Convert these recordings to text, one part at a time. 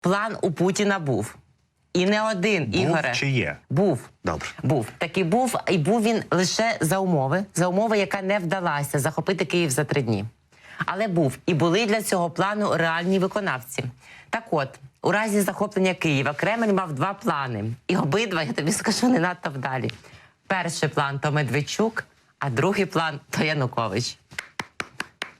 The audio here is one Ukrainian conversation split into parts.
План у Путіна був. І не один, Був Ігоре. чи є? Був. Добре. Був. Таки був, і був він лише за умови, за умови, яка не вдалася захопити Київ за три дні. Але був. І були для цього плану реальні виконавці. Так от, у разі захоплення Києва Кремль мав два плани. І обидва, я тобі скажу, не надто вдалі. Перший план то Медведчук, а другий план то Янукович.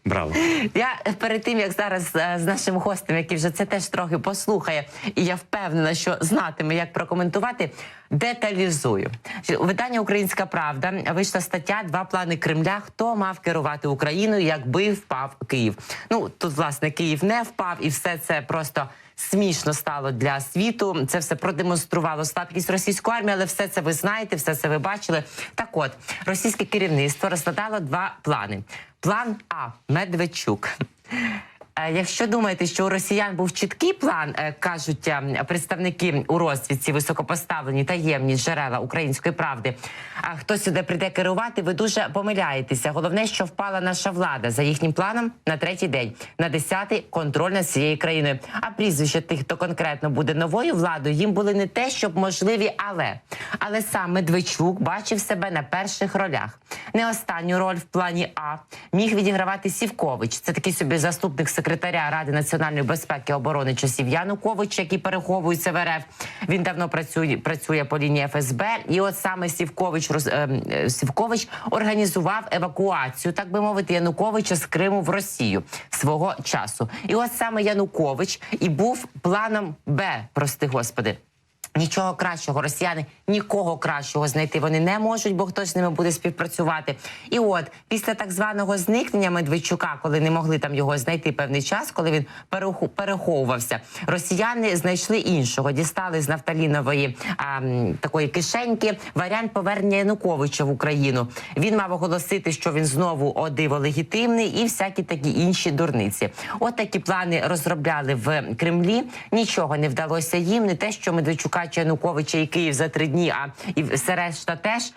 Браво. Я перед тим як зараз е, з нашим гостем, який вже це теж трохи послухає, і я впевнена, що знатиме, як прокоментувати, деталізую. Видання Українська Правда вийшла стаття Два плани Кремля. Хто мав керувати Україною, якби впав Київ? Ну тут власне Київ не впав, і все це просто. Смішно стало для світу. Це все продемонструвало слабкість російської армії, але все це ви знаєте, все це ви бачили. Так, от російське керівництво розкладало два плани. План А Медведчук. Е, Якщо думаєте, що у росіян був чіткий план, е, кажуть е, представники у розвідці, високопоставлені таємні джерела української правди. А хто сюди прийде керувати, ви дуже помиляєтеся. Головне, що впала наша влада за їхнім планом на третій день, на десятий контроль над цією країною. А прізвища тих, хто конкретно буде новою владою, їм були не те, щоб можливі, але але сам Медведчук бачив себе на перших ролях. Не останню роль в плані А міг відігравати Сівкович. Це такий собі заступник секретаря Ради національної безпеки і оборони часів Янукович, який переховується в РФ. Він давно працює працює по лінії ФСБ. І от саме Сівкович роз- ем, е, Сівкович організував евакуацію, так би мовити, Януковича з Криму в Росію свого часу. І от саме Янукович і був планом Б, прости господи. Нічого кращого, росіяни нікого кращого знайти вони не можуть, бо хтось з ними буде співпрацювати. І от після так званого зникнення Медведчука, коли не могли там його знайти певний час, коли він переховувався, росіяни знайшли іншого, дістали з нафталінової а, такої кишеньки варіант повернення Януковича в Україну. Він мав оголосити, що він знову о диво легітимний, і всякі такі інші дурниці. От такі плани розробляли в Кремлі. Нічого не вдалося їм. Не те, що Медведчука Януковича і Київ за три дні, а і все решта теж.